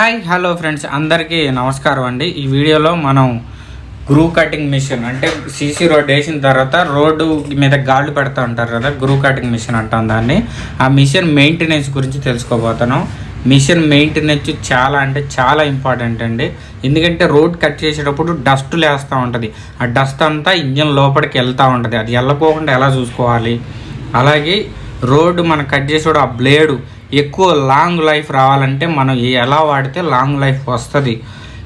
Hi hello friends అందరికీ నమస్కారం అండి. ఈ వీడియోలో మనం గ్రూ కటింగ్ మిషన్ అంటే సీసీ రోడ్ వేసిన తర్వాత రోడ్డు మీద గాళ్ళు పెడతా ఉంటారు కదా గ్రూ కటింగ్ మిషన్ అంటాం దాన్ని. ఆ మిషన్ మెయింటెనెన్స్ గురించి తెలుసుకోబోతున్నాం. మిషన్ మెయింటెనెన్స్ చాలా అంటే చాలా ఇంపార్టెంట్ అండి. ఎందుకంటే రోడ్ కట్ చేసేటప్పుడు డస్ట్ లేస్తూ ఉంటుంది. ఆ డస్ట్ అంతా ఇంజన్ లోపలికి వెళ్తూ ఉంటుంది. అది వెళ్ళకోకుండా ఎలా చూసుకోవాలి? అలాగే రోడ్డు మనం కట్ చేసేటప్పుడు ఆ బ్లేడు ఎక్కువ లాంగ్ లైఫ్ రావాలంటే మనం ఎలా వాడితే లాంగ్ లైఫ్ వస్తుంది.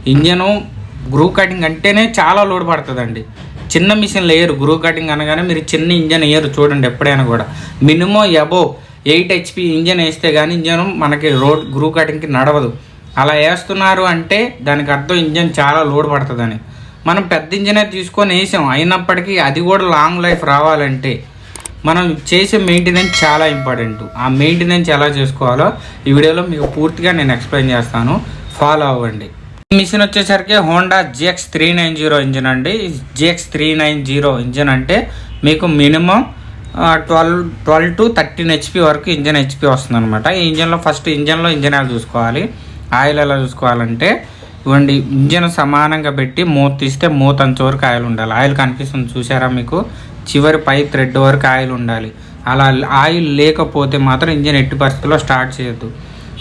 ఇంజను గ్రూ కటింగ్ అంటేనే చాలా లోడ్ పడుతుందండి. చిన్న మిషన్ వేయరు గ్రూ కటింగ్ అనగానే మీరు చిన్న ఇంజన్ వేయరు చూడండి ఎప్పుడైనా కూడా. Minimum above eight HP engine వేస్తే కానీ ఇంజన్ మనకి రోడ్ గ్రూ కటింగ్కి నడవదు. అలా వేస్తున్నారు అంటే దానికి అర్థం ఇంజన్ చాలా లోడ్ పడుతుందని. మనం పెద్ద ఇంజనే తీసుకొని వేసాం. అయినప్పటికీ అది కూడా లాంగ్ లైఫ్ రావాలంటే మనం చేసే మెయింటెనెన్స్ చాలా ఇంపార్టెంట్ ఆ మెయింటెనెన్స్ ఎలా చేసుకోవాలో ఈ వీడియోలో మీకు పూర్తిగా నేను ఎక్స్ప్లెయిన్ చేస్తాను. ఫాలో అవ్వండి. మిషన్ వచ్చేసరికి Honda GX three nine zero engine అండి. GX three nine zero engine అంటే మీకు minimum twelve twelve to thirteen HP వరకు ఇంజన్ హెచ్పి వస్తుంది అనమాట ఈ ఇంజన్లో ఫస్ట్ ఇంజన్లో ఇంజన్ ఆయిల్ చూసుకోవాలి? ఆయిల్ ఎలా చూసుకోవాలంటే ఇవ్వండి ఇంజన్ సమానంగా పెట్టి మూత తీస్తే మూత అంచు వరకు ఆయిల్ ఉండాలి. ఆయిల్ కనిపిస్తుంది చూసారా మీకు? చివరి పై థ్రెడ్ వరకు ఆయిల్ ఉండాలి. అలా ఆయిల్ లేకపోతే మాత్రం ఇంజన్ ఎట్టి పరిస్థితుల్లో స్టార్ట్ చేయొద్దు.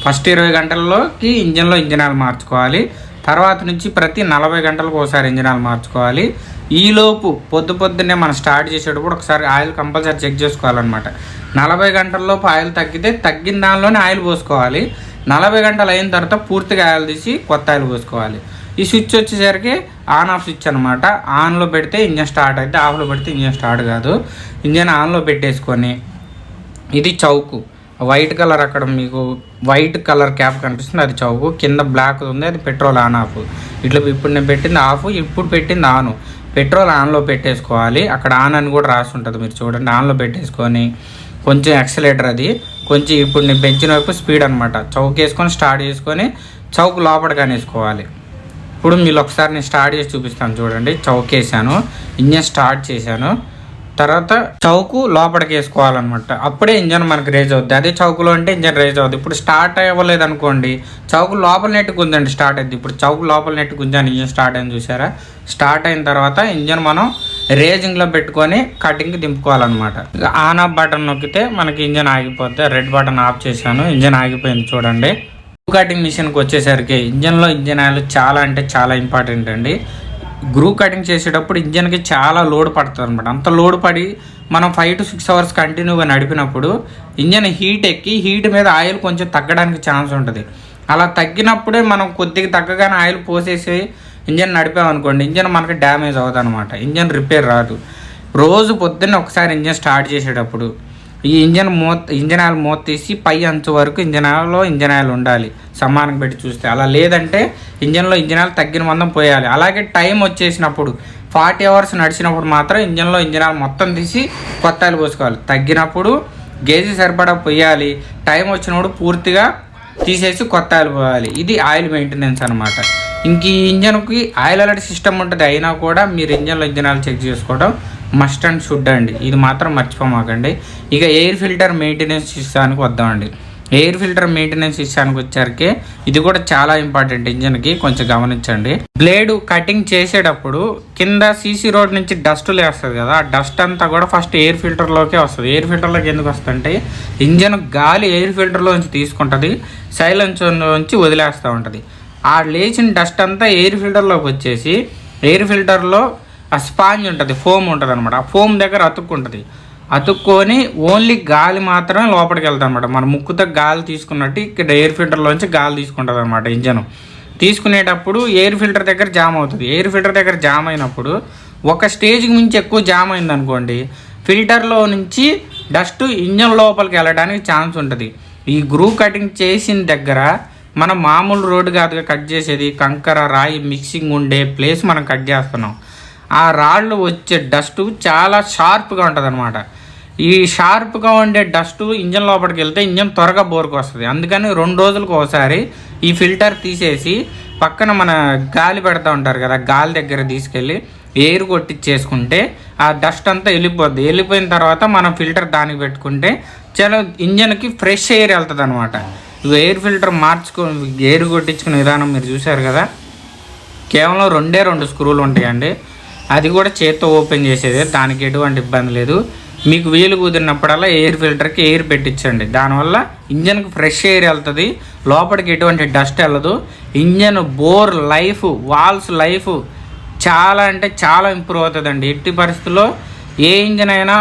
ఫస్ట్ ఇరవై గంటల్లోకి ఇంజన్లో ఇంజన్ ఆయిల్ మార్చుకోవాలి. తర్వాత నుంచి ప్రతి నలభై గంటలకు ఒకసారి ఇంజన్ ఆయిల్ మార్చుకోవాలి ఈలోపు పొద్దు పొద్దున్నే మనం స్టార్ట్ చేసేటప్పుడు ఒకసారి ఆయిల్ కంపల్సరీ చెక్ చేసుకోవాలన్నమాట. నలభై గంటల్లోపు ఆయిల్ తగ్గితే తగ్గిన దానిలోనే ఆయిల్ పోసుకోవాలి. నలభై గంటలు అయిన తర్వాత పూర్తిగా ఆయిల్ తీసి కొత్త ఆయిల్ పోసుకోవాలి. ఈ స్విచ్ వచ్చేసరికి ఆన్ ఆఫ్ స్విచ్ అనమాట ఆన్లో పెడితే ఇంజన్ స్టార్ట్ అయితే ఆఫ్లో పెడితే ఇంజన్ స్టార్ట్ కాదు. ఇంజన్ ఆన్లో పెట్టేసుకొని ఇది చౌకు. వైట్ కలర్ అక్కడ మీకు వైట్ కలర్ క్యాప్ కనిపిస్తుంది అది చౌకు. కింద బ్లాక్ ఉంది అది పెట్రోల్ ఆన్ ఆఫ్. ఇట్లా ఇప్పుడు నేను పెట్టింది ఆఫ్ ఇప్పుడు పెట్టింది ఆన్. పెట్రోల్ ఆన్లో పెట్టేసుకోవాలి. అక్కడ ఆన్ అని కూడా రాసి ఉంటుంది మీరు చూడండి. ఆన్లో పెట్టేసుకొని కొంచెం ఎక్సలేటర్ అది. కొంచెం ఇప్పుడు నేను పెంచిన వైపు స్పీడ్ అనమాట చౌక్ వేసుకొని స్టార్ట్ చేసుకొని చౌక్ లోపల కానేసుకోవాలి. ఇప్పుడు మీరు ఒకసారి నేను స్టార్ట్ చేసి చూపిస్తాను చూడండి. చౌక్ వేసాను ఇంజన్ స్టార్ట్ చేశాను. తర్వాత చౌకు లోపలికి వేసుకోవాలన్నమాట. అప్పుడే ఇంజన్ మనకి రేజ్ అవుద్ది. అదే చౌకులో అంటే ఇంజన్ రేజ్ అవుద్ది. ఇప్పుడు స్టార్ట్ అవ్వలేదు అనుకోండి. చౌకు లోపల నెట్టు గుంజండి స్టార్ట్ అయింది ఇప్పుడు చౌకు లోపల నెట్టు గుంజాను ఇంజన్ స్టార్ట్ అయింది చూసారా? స్టార్ట్ అయిన తర్వాత ఇంజన్ మనం రేజింగ్లో పెట్టుకొని కటింగ్కి దింపుకోవాలన్నమాట. ఆన్ ఆఫ్ బటన్ నొక్కితే మనకి ఇంజన్ ఆగిపోతే రెడ్ బటన్ ఆఫ్ చేశాను. ఇంజన్ ఆగిపోయింది చూడండి. కటింగ్ మిషన్కి వచ్చేసరికి ఇంజన్లో ఇంజన్ ఆయిల్ చాలా అంటే చాలా ఇంపార్టెంట్ అండి. గ్రూ కటింగ్ చేసేటప్పుడు ఇంజన్కి చాలా లోడ్ పడుతుంది అనమాట అంత లోడ్ పడి మనం ఫైవ్ టు సిక్స్ అవర్స్ కంటిన్యూగా నడిపినప్పుడు ఇంజన్ హీట్ ఎక్కి హీట్ మీద ఆయిల్ కొంచెం తగ్గడానికి ఛాన్స్ ఉంటుంది. అలా తగ్గినప్పుడే మనం కొద్దిగా తగ్గగానే ఆయిల్ పోసేసి ఇంజన్ నడిపామనుకోండి ఇంజన్ మనకి డ్యామేజ్ అవుతుంది అనమాట ఇంజన్ రిపేర్ రాదు. రోజు పొద్దున్నే ఒకసారి ఇంజన్ స్టార్ట్ చేసేటప్పుడు ఈ ఇంజన్ మూత ఇంజన్ ఆయిల్ మూత తీసి పై అంచు వరకు ఇంజన్ ఆయిల్లో ఇంజన్ ఆయిల్ ఉండాలి. సమానం పెట్టి చూస్తే. అలా లేదంటే ఇంజన్లో ఇంజన్ ఆయిల్ తగ్గిన మందం పోయాలి. అలాగే టైం వచ్చేసినప్పుడు ఫార్టీ అవర్స్ నడిచినప్పుడు మాత్రం ఇంజన్లో ఇంజన్ ఆయిల్ మొత్తం తీసి కొత్త ఆయిల్ పోసుకోవాలి. తగ్గినప్పుడు గేజీ సరిపడా పోయాలి. టైం వచ్చినప్పుడు పూర్తిగా తీసేసి కొత్త ఆయిల్ పోయాలి. ఇది ఆయిల్ మెయింటెనెన్స్ అనమాట ఇంక ఈ ఇంజన్కి ఆయిల్ అలర్ట్ సిస్టమ్ ఉంటుంది. అయినా కూడా మీరు ఇంజన్లో ఇంజన్ ఆయిల్ చెక్ చేసుకోవడం మస్ట్ అండ్ షుడ్ అండి. ఇది మాత్రం మర్చిపోమాకండి. ఇక ఎయిర్ ఫిల్టర్ మెయింటెనెన్స్ సిస్టానికి వద్దామండి. ఎయిర్ ఫిల్టర్ మెయింటెనెన్స్ సిస్టానికి వచ్చరికి ఇది కూడా చాలా ఇంపార్టెంట్ ఇంజన్కి కొంచెం గమనించండి. బ్లేడ్ కటింగ్ చేసేటప్పుడు కింద సీసీ రోడ్ నుంచి డస్ట్ లేస్తుంది కదా ఆ డస్ట్ అంతా కూడా ఫస్ట్ ఎయిర్ ఫిల్టర్లోకే వస్తుంది. ఎయిర్ ఫిల్టర్లోకి ఎందుకు వస్తుందంటే ఇంజన్ గాలి ఎయిర్ ఫిల్టర్లోంచి తీసుకుంటుంది సైలెన్స్ నుంచి వదిలేస్తూ ఉంటుంది. ఆ లేచిన డస్ట్ అంతా ఎయిర్ ఫిల్టర్లోకి వచ్చేసి ఎయిర్ ఫిల్టర్లో ఆ స్పాంజ్ ఉంటుంది ఫోమ్ ఉంటుంది అనమాట ఆ ఫోమ్ దగ్గర అతుక్కుంటుంది. అతుక్కొని ఓన్లీ గాలి మాత్రమే లోపలికి వెళ్తుంది అనమాట మన ముక్కుతో గాలి తీసుకున్నట్టు ఇక్కడ ఎయిర్ ఫిల్టర్లోంచి గాలి తీసుకుంటుంది అనమాట ఇంజన్. తీసుకునేటప్పుడు ఎయిర్ ఫిల్టర్ దగ్గర జామ్ అవుతుంది. ఎయిర్ ఫిల్టర్ దగ్గర జామ్ అయినప్పుడు ఒక స్టేజ్కి మించి ఎక్కువ జామ్ అయింది అనుకోండి ఫిల్టర్లో నుంచి డస్ట్ ఇంజన్ లోపలికి వెళ్ళడానికి ఛాన్స్ ఉంటుంది. ఈ గ్రూ కటింగ్ చేసిన దగ్గర మనం మామూలు రోడ్డు కాదుగా కట్ చేసేది కంకర రాయి మిక్సింగ్ ఉండే ప్లేస్ మనం కట్ చేస్తున్నాం. ఆ రాళ్ళు వచ్చే డస్ట్ చాలా షార్ప్గా ఉంటుంది అనమాట ఈ షార్ప్గా ఉండే డస్ట్ ఇంజన్ లోపలికి వెళ్తే ఇంజన్ త్వరగా బోర్కు వస్తుంది. అందుకని రెండు రోజులకు ఒకసారి ఈ ఫిల్టర్ తీసేసి పక్కన మన గాలి పెడతా ఉంటారు కదా గాలి దగ్గర తీసుకెళ్ళి ఎయిర్ కొట్టించేసుకుంటే ఆ డస్ట్ అంతా వెళ్ళిపోద్ది. వెళ్ళిపోయిన తర్వాత మనం ఫిల్టర్ దానికి పెట్టుకుంటే చాలా ఇంజన్కి ఫ్రెష్ ఎయిర్ వెళ్తుంది అనమాట ఎయిర్ ఫిల్టర్ మార్చుకో ఎయిర్ కొట్టించుకునే విధానం మీరు చూశారు కదా? కేవలం రెండే రెండు స్క్రూలు ఉంటాయండి. అది కూడా చేత్తో ఓపెన్ చేసేది దానికి ఎటువంటి ఇబ్బంది లేదు. మీకు వీలు కుదిరినప్పుడల్లా ఎయిర్ ఫిల్టర్కి ఎయిర్ పెట్టించండి. దానివల్ల ఇంజన్కి ఫ్రెష్ ఎయిర్ వెళ్తుంది లోపలికి ఎటువంటి డస్ట్ వెళ్ళదు. Engine bore life valves life చాలా అంటే చాలా ఇంప్రూవ్ అవుతుందండి. ఎట్టి పరిస్థితుల్లో ఏ ఇంజన్ అయినా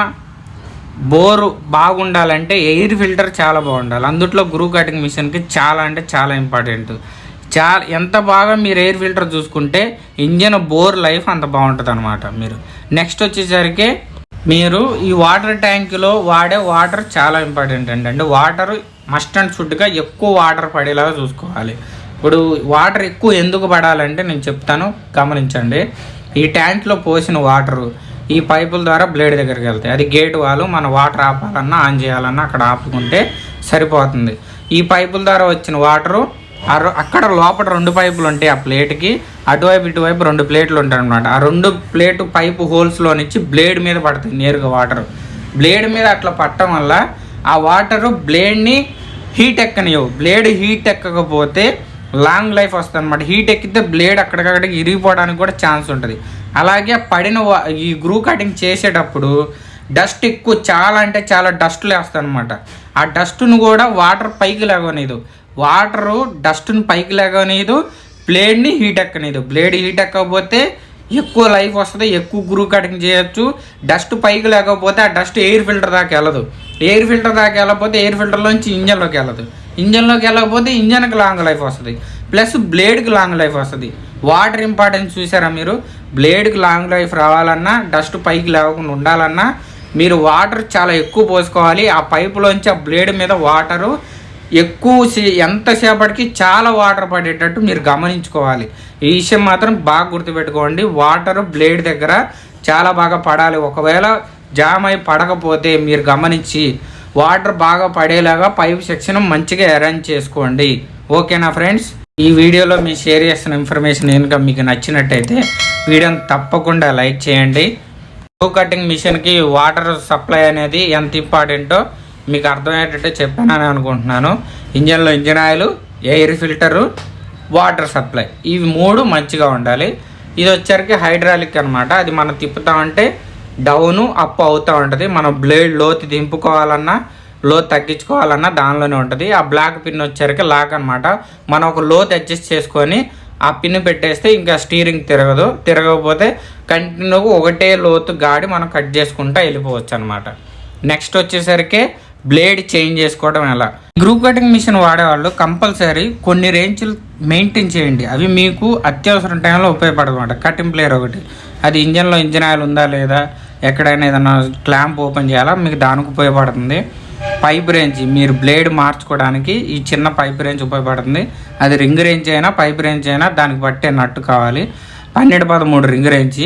బోరు బాగుండాలంటే ఎయిర్ ఫిల్టర్ చాలా బాగుండాలి. అందుట్లో గ్రూ కటింగ్ మిషన్కి చాలా అంటే చాలా ఇంపార్టెంట్. చాలా ఎంత బాగా మీరు ఎయిర్ ఫిల్టర్ చూసుకుంటే ఇంజన్ బోర్ లైఫ్ అంత బాగుంటుంది అనమాట మీరు. నెక్స్ట్ వచ్చేసరికి మీరు ఈ వాటర్ ట్యాంకులో వాడే వాటర్ చాలా ఇంపార్టెంట్ అండి. అంటే వాటర్ మస్ట్ అండ్ షుడ్గా ఎక్కువ వాటర్ పడేలాగా చూసుకోవాలి. ఇప్పుడు వాటర్ ఎక్కువ ఎందుకు పడాలంటే నేను చెప్తాను గమనించండి. ఈ ట్యాంక్లో పోసిన వాటరు ఈ పైపుల ద్వారా బ్లేడ్ దగ్గరికి వెళ్తాయి. అది గేట్ వాళ్ళు మన వాటర్ ఆపాలన్నా ఆన్ చేయాలన్నా అక్కడ ఆపుకుంటే సరిపోతుంది. ఈ పైపుల ద్వారా వచ్చిన వాటరు అక్కడ లోపల రెండు పైపులు ఉంటాయి ఆ ప్లేట్కి. అటువైపు ఇటువైపు రెండు ప్లేట్లు ఉంటాయి అనమాట ఆ రెండు ప్లేటు పైపు హోల్స్లో నుంచి బ్లేడ్ మీద పడుతుంది నేరుగా వాటర్. బ్లేడ్ మీద అట్లా పట్టడం వల్ల ఆ వాటరు బ్లేడ్ని హీట్ ఎక్కనియవు బ్లేడ్ హీట్ ఎక్కకపోతే లాంగ్ లైఫ్ వస్తుంది అనమాట హీట్ ఎక్కితే బ్లేడ్ అక్కడికక్కడికి ఇరిగిపోవడానికి కూడా ఛాన్స్ ఉంటుంది. అలాగే పడిన వా- ఈ గ్రూ కటింగ్ చేసేటప్పుడు డస్ట్ ఎక్కువ చాలా అంటే చాలా డస్ట్ లేస్తుంది అనమాట ఆ డస్ట్ను కూడా వాటర్ పైకి లేవనేది వాటరు డస్ట్ని పైకి లేవనీదు బ్లేడ్ని హీట్ ఎక్కనీదు బ్లేడ్ హీట్ ఎక్కకపోతే ఎక్కువ లైఫ్ వస్తుంది ఎక్కువ గ్రూ కటింగ్ చేయొచ్చు. డస్ట్ పైకి లేకపోతే ఆ డస్ట్ ఎయిర్ ఫిల్టర్ దాకా వెళ్ళదు. ఎయిర్ ఫిల్టర్ దాకా వెళ్ళకపోతే ఎయిర్ ఫిల్టర్లోంచి ఇంజన్లోకి వెళ్ళదు. ఇంజన్లోకి వెళ్ళకపోతే ఇంజన్కి లాంగ్ లైఫ్ వస్తుంది. ప్లస్ బ్లేడ్కి లాంగ్ లైఫ్ వస్తుంది. వాటర్ ఇంపార్టెన్స్ చూసారా మీరు? బ్లేడ్కి లాంగ్ లైఫ్ రావాలన్నా డస్ట్ పైకి లేవకుండా ఉండాలన్నా మీరు వాటర్ చాలా ఎక్కువ పోసుకోవాలి. ఆ పైపులోంచి ఆ బ్లేడ్ మీద వాటరు ఎక్కువ సే- ఎంతసేపటికి చాలా వాటర్ పడేటట్టు మీరు గమనించుకోవాలి. ఈ విషయం మాత్రం బాగా గుర్తుపెట్టుకోండి. వాటర్ బ్లేడ్ దగ్గర చాలా బాగా పడాలి. ఒకవేళ జామ్ అయి పడకపోతే మీరు గమనించి వాటర్ బాగా పడేలాగా పైప్ సెక్షన్ మంచిగా అరేంజ్ చేసుకోండి. ఓకేనా ఫ్రెండ్స్? ఈ వీడియోలో మీ షేర్ చేస్తున్న ఇన్ఫర్మేషన్ కనుక మీకు నచ్చినట్టయితే వీడియోని తప్పకుండా లైక్ చేయండి. టూ కటింగ్ మిషన్కి వాటర్ సప్లై అనేది ఎంత ఇంపార్టెంటో మీకు అర్థమయ్యేటట్టు చెప్పానని అనుకుంటున్నాను. ఇంజన్లో engine oil air filter water supply. ఇవి మూడు మంచిగా ఉండాలి. ఇది వచ్చరికి హైడ్రాలిక్ అనమాట అది మనం తిప్పుతామంటే డౌను అప్ అవుతూ ఉంటుంది. మనం బ్లేడ్ లోతు దింపుకోవాలన్నా లోతు తగ్గించుకోవాలన్నా దానిలోనే ఉంటుంది. ఆ బ్లాక్ పిన్ వచ్చరికి లాక్ అనమాట మనం ఒక లోతు అడ్జస్ట్ చేసుకొని ఆ పిన్ పెట్టేస్తే ఇంకా స్టీరింగ్ తిరగదు. తిరగకపోతే కంటిన్యూగా ఒకటే లోతు గాడి మనం కట్ చేసుకుంటా వెళ్ళిపోవచ్చు అనమాట నెక్స్ట్ వచ్చేసరికి బ్లేడ్ చేంజ్ చేసుకోవడం ఎలా? గ్రూప్ కటింగ్ మిషన్ వాడేవాళ్ళు కంపల్సరీ కొన్ని రేంజ్లు మెయింటైన్ చేయండి. అవి మీకు అత్యవసరం టైంలో ఉపయోగపడమాట కటింగ్ ప్లేయర్ ఒకటి. అది ఇంజన్లో ఇంజన్ ఆయిల్ ఉందా లేదా? ఎక్కడైనా ఏదైనా క్లాంప్ ఓపెన్ చేయాలా? మీకు దానికి ఉపయోగపడుతుంది. Pipe range. మీరు బ్లేడ్ మార్చుకోవడానికి ఈ చిన్న పైప్ రేంజ్ ఉపయోగపడుతుంది. అది రింగ్ రేంజ్ అయినా పైప్ రేంజ్ అయినా దానికి బట్టే నట్టు కావాలి. పన్నెండు పదమూడు రింగ్ రేంజ్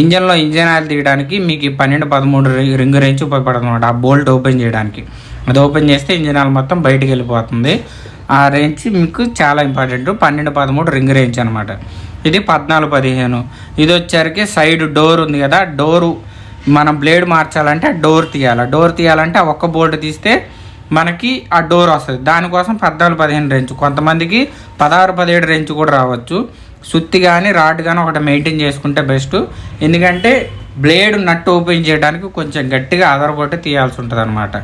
ఇంజన్లో ఇంజన్ ఆయిల్ తీయడానికి మీకు ఈ పన్నెండు పదమూడు రింగ్ రేంజ్ ఉపయోగపడుతుంది అనమాట ఆ బోల్ట్ ఓపెన్ చేయడానికి. అది ఓపెన్ చేస్తే ఇంజన్ ఆయిల్ మొత్తం బయటికి వెళ్ళిపోతుంది. ఆ రేంజ్ మీకు చాలా ఇంపార్టెంట్ పన్నెండు పదమూడు రింగ్ రేంజ్ అనమాట ఇది పద్నాలుగు పదిహేను. ఇది వచ్చరికి సైడ్ డోర్ ఉంది కదా డోరు మనం బ్లేడ్ మార్చాలంటే ఆ డోర్ తీయాలి. డోర్ తీయాలంటే ఒక్క బోల్ట్ తీస్తే మనకి ఆ డోర్ వస్తుంది. దానికోసం పద్నాలుగు పదిహేను రేంజ్ కొంతమందికి పదహారు పదిహేడు రేంజ్ కూడా రావచ్చు. సుత్తి కానీ రాడ్ కానీ ఒకటి మెయింటైన్ చేసుకుంటే బెస్ట్ ఎందుకంటే బ్లేడ్ నట్టు ఓపెన్ చేయడానికి కొంచెం గట్టిగా ఆధారపడి తీయాల్సి ఉంటుంది అనమాట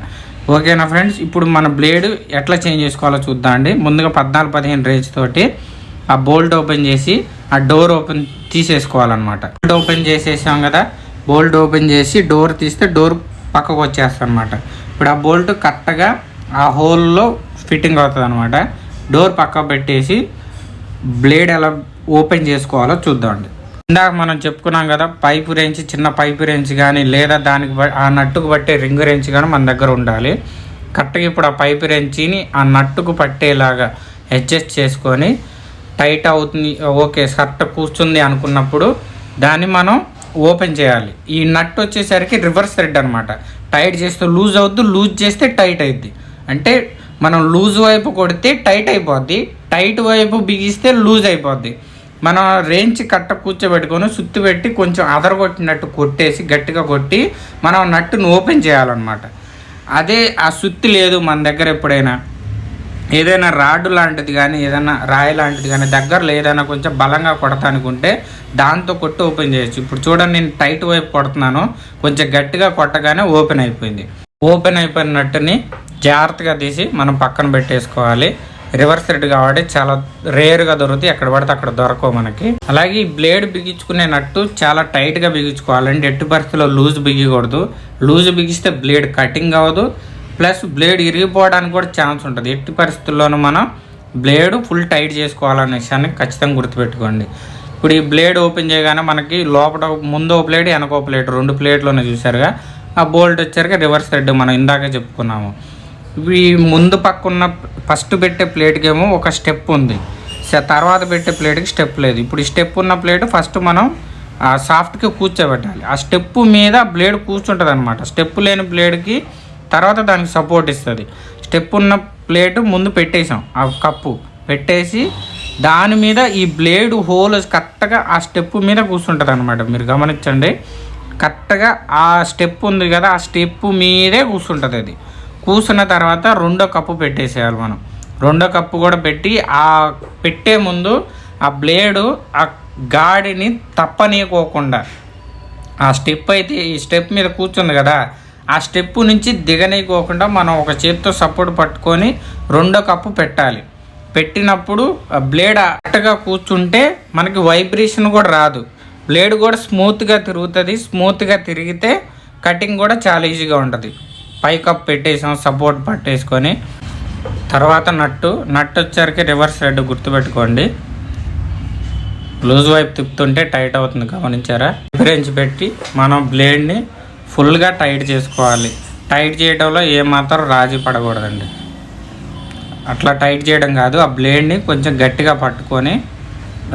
ఓకేనా ఫ్రెండ్స్ ఇప్పుడు మన బ్లేడ్ ఎట్లా చేంజ్ చేసుకోవాలో చూద్దాం అండి. ముందుగా పద్నాలుగు పదిహేను రేంజ్ తోటి ఆ బోల్ట్ ఓపెన్ చేసి ఆ డోర్ ఓపెన్ తీసేసుకోవాలన్నమాట. బోల్ట్ ఓపెన్ చేసేసాం కదా? బోల్ట్ ఓపెన్ చేసి డోర్ తీస్తే డోర్ పక్కకు వచ్చేస్తుంది అనమాట ఇప్పుడు ఆ బోల్ట్ కరెక్ట్గా ఆ హోల్లో ఫిట్టింగ్ అవుతుంది అనమాట డోర్ పక్క పెట్టేసి బ్లేడ్ ఎలా ఓపెన్ చేసుకోవాలో చూద్దామండి. ఇందాక మనం చెప్పుకున్నాం కదా పైపు రేంజ్ చిన్న పైపు రేంజ్ కానీ లేదా దానికి ఆ నట్టుకు పట్టే రింగ్ రేంజ్ కానీ మన దగ్గర ఉండాలి. కరెక్ట్గా ఇప్పుడు ఆ పైపు రేంజ్ని ఆ నట్టుకు పట్టేలాగా అడ్జస్ట్ చేసుకొని టైట్ అవుతుంది ఓకే షర్ట్ కూర్చుంది అనుకున్నప్పుడు దాన్ని మనం ఓపెన్ చేయాలి. ఈ నట్ వచ్చేసరికి రివర్స్ థ్రెడ్ అనమాట టైట్ చేస్తే లూజ్ అవుద్ది లూజ్ చేస్తే టైట్ అవుద్ది అంటే మనం లూజ్ వైపు కొడితే టైట్ అయిపోద్ది టైట్ వైపు బిగిస్తే లూజ్ అయిపోద్ది. మనం రేంజ్ కట్ట కూర్చోబెట్టుకొని సుత్తి పెట్టి కొంచెం అదరగొట్టినట్టు కొట్టేసి గట్టిగా కొట్టి మనం నట్టును ఓపెన్ చేయాలన్నమాట. అదే ఆ సుత్తి లేదు మన దగ్గర ఎప్పుడైనా. ఏదైనా రాడ్ లాంటిది కానీ ఏదైనా రాయి లాంటిది కానీ దగ్గరలో ఏదైనా కొంచెం బలంగా కొడతానుకుంటే దాంతో కొట్టి ఓపెన్ చేయొచ్చు. ఇప్పుడు చూడండి నేను టైట్ వైపు కొడుతున్నాను. కొంచెం గట్టిగా కొట్టగానే ఓపెన్ అయిపోయింది. ఓపెన్ అయిపోయిన నట్టుని జాగ్రత్తగా తీసి మనం పక్కన పెట్టేసుకోవాలి. రివర్స్ థ్రెడ్ కాబట్టి చాలా రేర్గా దొరుకుతాయి. ఎక్కడ పడితే అక్కడ దొరకవు మనకి. అలాగే ఈ బ్లేడ్ బిగించుకునే నట్టు చాలా టైట్గా బిగించుకోవాలండి. ఎట్టి పరిస్థితుల్లో లూజ్ బిగికూడదు లూజ్ బిగిస్తే బ్లేడ్ కటింగ్ అవ్వదు. ప్లస్ బ్లేడ్ ఇరిగిపోవడానికి కూడా ఛాన్స్ ఉంటుంది. ఎట్టి పరిస్థితుల్లోనూ మనం బ్లేడ్ ఫుల్ టైట్ చేసుకోవాలనే విషయాన్ని ఖచ్చితంగా గుర్తుపెట్టుకోండి. ఇప్పుడు ఈ బ్లేడ్ ఓపెన్ చేయగానే మనకి లోపల ముందో ప్లేట్ వెనకో ప్లేట్ రెండు ప్లేట్లోనే చూసారుగా ఆ బోల్ట్ వచ్చారుగా రివర్స్ థ్రెడ్ మనం ఇందాకే చెప్పుకున్నాము. ఇవి ఈ ముందు పక్క ఉన్న ఫస్ట్ పెట్టే ప్లేట్కేమో ఒక స్టెప్ ఉంది. తర్వాత పెట్టే ప్లేట్కి స్టెప్ లేదు. ఇప్పుడు ఈ స్టెప్ ఉన్న ప్లేట్ ఫస్ట్ మనం ఆ సాఫ్ట్కి కూర్చోబెట్టాలి. ఆ స్టెప్ మీద బ్లేడ్ కూర్చుంటుంది అనమాట స్టెప్ లేని బ్లేడ్కి తర్వాత దానికి సపోర్ట్ ఇస్తుంది. స్టెప్ ఉన్న ప్లేట్ ముందు పెట్టేసాం ఆ కప్పు. పెట్టేసి దాని మీద ఈ బ్లేడ్ హోల్ కరెక్ట్గా ఆ స్టెప్ మీద కూర్చుంటుంది అనమాట మీరు గమనించండి కరెక్ట్గా ఆ స్టెప్ ఉంది కదా ఆ స్టెప్ మీదే కూర్చుంటుంది అది. కూర్చున్న తర్వాత రెండో కప్పు పెట్టేసేయాలి మనం. రెండో కప్పు కూడా పెట్టి ఆ పెట్టే ముందు ఆ బ్లేడు ఆ గాడిని తప్పనీయకోకుండా. ఆ స్టెప్ అయితే ఈ స్టెప్ మీద కూర్చుంది కదా ఆ స్టెప్ నుంచి దిగనీయకోకుండా మనం ఒక చేత్తో సపోర్ట్ పట్టుకొని రెండో కప్పు పెట్టాలి. పెట్టినప్పుడు ఆ బ్లేడ్ అట్టగా కూర్చుంటే మనకి వైబ్రేషన్ కూడా రాదు. బ్లేడ్ కూడా స్మూత్గా తిరుగుతుంది. స్మూత్గా తిరిగితే కటింగ్ కూడా చాలా ఈజీగా ఉంటుంది. పై కప్ పెట్టేసాం సపోర్ట్ పట్టేసుకొని. తర్వాత నట్టు నట్టు వచ్చరికి రివర్స్ రెడ్ గుర్తుపెట్టుకోండి. లూజ్ వైపు తిప్పుతుంటే టైట్ అవుతుంది గమనించారా? రిఫరెన్స్ పెట్టి మనం బ్లేడ్ని ఫుల్గా టైట్ చేసుకోవాలి. టైట్ చేయడంలో ఏమాత్రం రాజీ పడకూడదండి. అట్లా టైట్ చేయడం కాదు ఆ బ్లేడ్ని కొంచెం గట్టిగా పట్టుకొని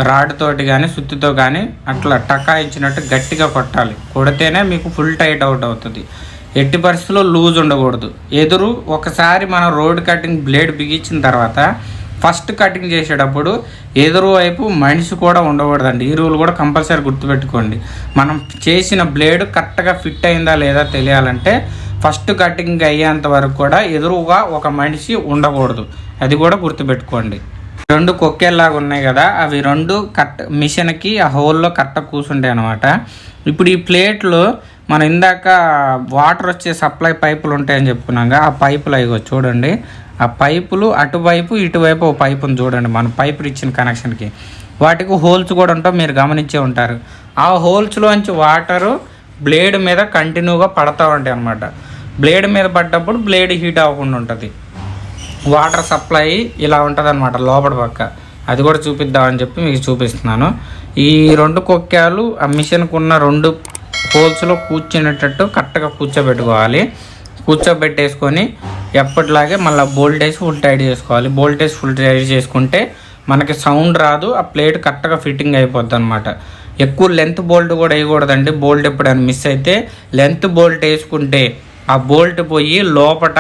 రాడ్తోటి కానీ సుత్తితో కానీ అట్లా టకాయించినట్టు గట్టిగా కొట్టాలి. కొడితేనే మీకు ఫుల్ టైట్ అవుట్ అవుతుంది. ఎట్టి పరిస్థితుల్లో లూజ్ ఉండకూడదు. ఎదురు ఒకసారి మనం రోడ్ కటింగ్ బ్లేడ్ బిగించిన తర్వాత ఫస్ట్ కటింగ్ చేసేటప్పుడు ఎదురు వైపు మనిషి కూడా ఉండకూడదండి. ఈ రూల్ కూడా కంపల్సరీ గుర్తుపెట్టుకోండి. మనం చేసిన బ్లేడ్ కరెక్ట్గా ఫిట్ అయిందా లేదా తెలియాలంటే ఫస్ట్ కటింగ్ అయ్యేంత వరకు కూడా ఎదురుగా ఒక మనిషి ఉండకూడదు. అది కూడా గుర్తుపెట్టుకోండి. రెండు కొక్కేలాగా ఉన్నాయి కదా అవి రెండు కట్ మిషన్కి ఆ హోల్లో కట్ట కూర్చుంటాయి అనమాట ఇప్పుడు ఈ ప్లేట్లు మనం ఇందాక వాటర్ వచ్చే సప్లై పైపులు ఉంటాయని చెప్పుకున్నాక ఆ పైపులు అవి చూడండి. ఆ పైపులు అటువైపు ఇటువైపు ఒక పైపును చూడండి. మనం పైపులు ఇచ్చిన కనెక్షన్కి. వాటికి హోల్స్ కూడా ఉంటాం మీరు గమనించే ఉంటారు. ఆ హోల్స్లోంచి వాటరు బ్లేడ్ మీద కంటిన్యూగా పడతా ఉంటాయి అన్నమాట. బ్లేడ్ మీద పడ్డప్పుడు బ్లేడ్ హీట్ అవ్వకుండా ఉంటుంది. వాటర్ సప్లై ఇలా ఉంటుంది అనమాట లోపల పక్క. అది కూడా చూపిద్దామని చెప్పి మీకు చూపిస్తున్నాను. ఈ రెండు కొక్కాలు ఆ మిషన్కు ఉన్న రెండు హోల్స్లో కూర్చునేటట్టు కరెక్ట్గా కూర్చోబెట్టుకోవాలి. కూర్చోబెట్టేసుకొని ఎప్పటిలాగే మళ్ళీ బోల్టేజ్ ఫుల్ టైట్ చేసుకోవాలి. బోల్టేజ్ ఫుల్ టైట్ చేసుకుంటే మనకి సౌండ్ రాదు ఆ ప్లేట్ కరెక్ట్గా ఫిట్టింగ్ అయిపోద్ది అనమాట ఎక్కువ లెంత్ బోల్ట్ కూడా వేయకూడదండి. బోల్ట్ ఎప్పుడైనా మిస్ అయితే లెంత్ బోల్ట్ వేసుకుంటే ఆ బోల్ట్ పోయి లోపట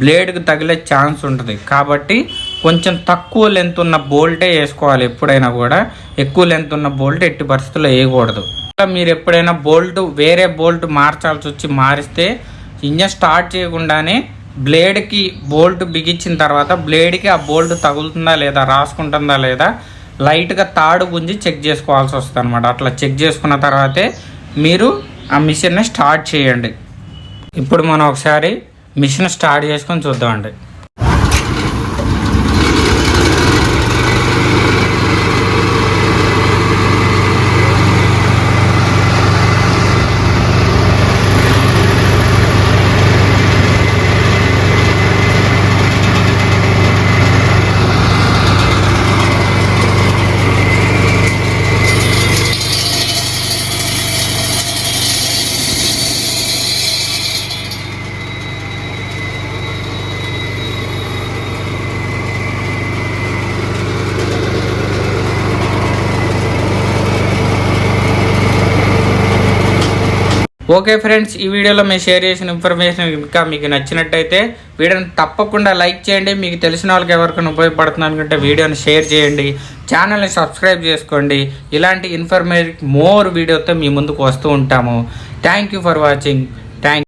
బ్లేడ్కి తగిలే ఛాన్స్ ఉంటుంది. కాబట్టి కొంచెం తక్కువ లెంత్ ఉన్న బోల్టే వేసుకోవాలి ఎప్పుడైనా కూడా. ఎక్కువ లెంత్ ఉన్న బోల్ట్ ఎట్టి పరిస్థితుల్లో వేయకూడదు. మీరు ఎప్పుడైనా బోల్ట్ వేరే బోల్ట్ మార్చాల్సి వచ్చి మారిస్తే ఇంజన్ స్టార్ట్ చేయకుండానే బ్లేడ్కి బోల్ట్ బిగించిన తర్వాత బ్లేడ్కి ఆ బోల్ట్ తగులుతుందా లేదా రాసుకుంటుందా లేదా లైట్గా తాడు గుంజి చెక్ చేసుకోవాల్సి వస్తుంది అనమాట అట్లా చెక్ చేసుకున్న తర్వాతే మీరు ఆ మిషన్ని స్టార్ట్ చేయండి. ఇప్పుడు మనం ఒకసారి మిషన్ స్టార్ట్ చేసుకొని చూద్దామండి. ఓకే ఫ్రెండ్స్ ఈ వీడియోలో మేము షేర్ చేసిన ఇన్ఫర్మేషన్ ఇంకా మీకు నచ్చినట్టయితే వీడియోని తప్పకుండా లైక్ చేయండి. మీకు తెలిసిన వాళ్ళకి ఎవరికైనా ఉపయోగపడుతుంది అనుకుంటే వీడియోని షేర్ చేయండి. ఛానల్ని సబ్స్క్రైబ్ చేసుకోండి. ఇలాంటి ఇన్ఫర్మేటివ్ మోర్ వీడియోతో మీ ముందుకు వస్తూ ఉంటాము. Thank you for watching thank